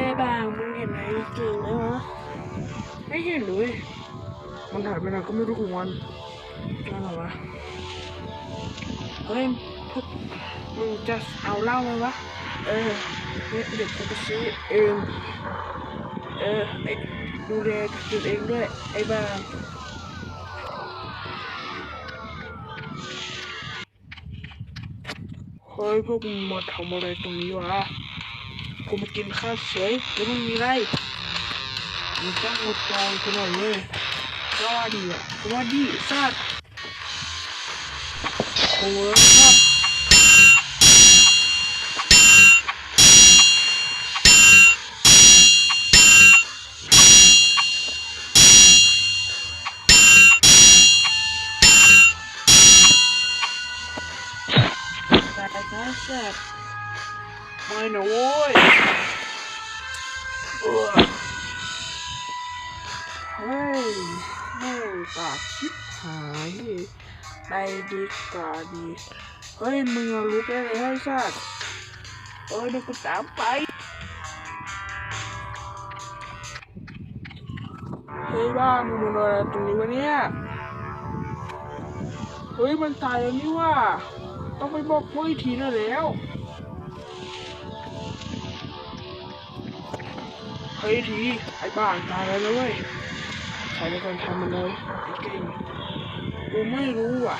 ฮ้ยบางมึงเห็นไอ้เก่งไหมวะไม่เห็นเลยมันหายไปไหนก็ไม่รู้ของมันนั่นเหรอวะเฮ้ยพวกมึงจะเอาเหล้าไหมวะเออเนี่ยเดี๋ยวกูไปซื้อเองเออไอ้ดูแลตัวเองด้วยไอ้บางเฮ้ยพวกมึงมาทำอะไรตรงนี้วะ กูมากินข้าวเฉยแล้วมึงมีไรมึงต้องหมดใจกูหน่อยเว้ยก็ว่าดีอะก็ว่าดีสัตว์โอ้ยครับแต่นะสัตว์ ไม่นะโว้ยเออเฮ้ยแม่งปากชิบหายไปดีกว่าดีเฮ้ยมึงเอรู้ได้เลยให้สัตว์เอ้ยเดี๋ยวกูตามไปเฮ้ยบ้ามึงมานอนอะไรตรงนี้วะเนี่ยเฮ้ยมันตายแล้วนี่ว่าต้องไปบอกพวกอีกทีนะแล้ว เฮ้ยทีไอ้บ้านตายแล้วนะเว้ยใครเป็นคนทำมันเลยไอ้เก่งกูไม่รู้อะ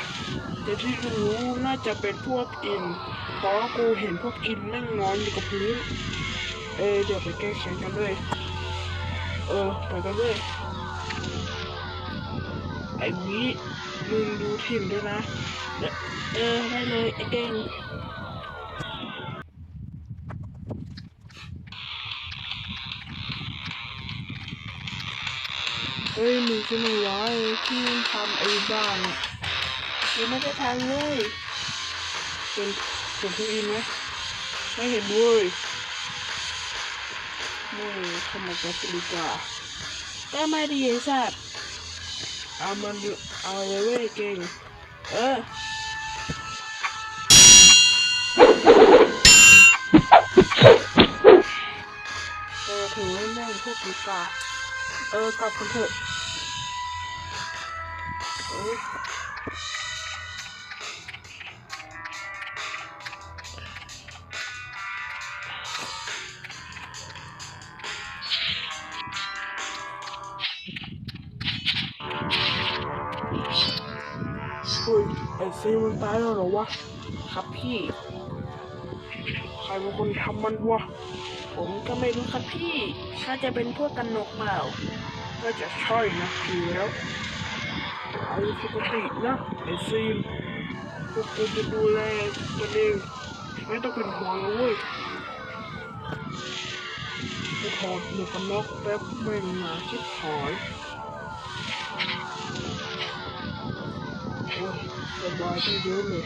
แต่ที่รู้น่าจะเป็นพวกอินเพราะกูเห็นพวกอินแม่งนอนอยู่กับพื้นเออเดี๋ยวไปแก้แค้นกันเลยเออไปกันเลยไอ้วิมึงดูถิ่นด้วยนะเออเออได้เลยไอ้เก่ง ฮ้ยมึงจะไม่ร้ายที่ทำไอ้บ้านอะยังไม่ได้ทำเลยเป็นเป็นผู้อินไหมไม่เห็นเว้ยไม่ทำมาจับดีกว่าก็ไม่ดีไอ้สัตว์เอามันดูเอาเลยเว้ยเก่ง เออเออถือไว้แม่งพวกดีกว่าเออกลับกันเถอะ เอ้ยเฮ้ยไอซีมันตายแล้วเหรอวะ ครับพี่ ใครเป็นคนทำมันวะ ผมก็ไม่รู้ครับพี่ ถ้าจะเป็นพวกกันนกเปล่า ก็จะช่นะพี่แล้ว เอาปกตินะไอซีนพวกกูจะดูแลตัวเองไม่ต้องเป็นห่วงนะเว้ยกูถอดหมวกกันน็อกแป๊บแม่งมาชิบหายโอ้ยสบายที่เยอะเลย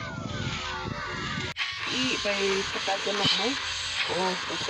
พี่ไปประกาศกันหนักไหมโอ้โอเค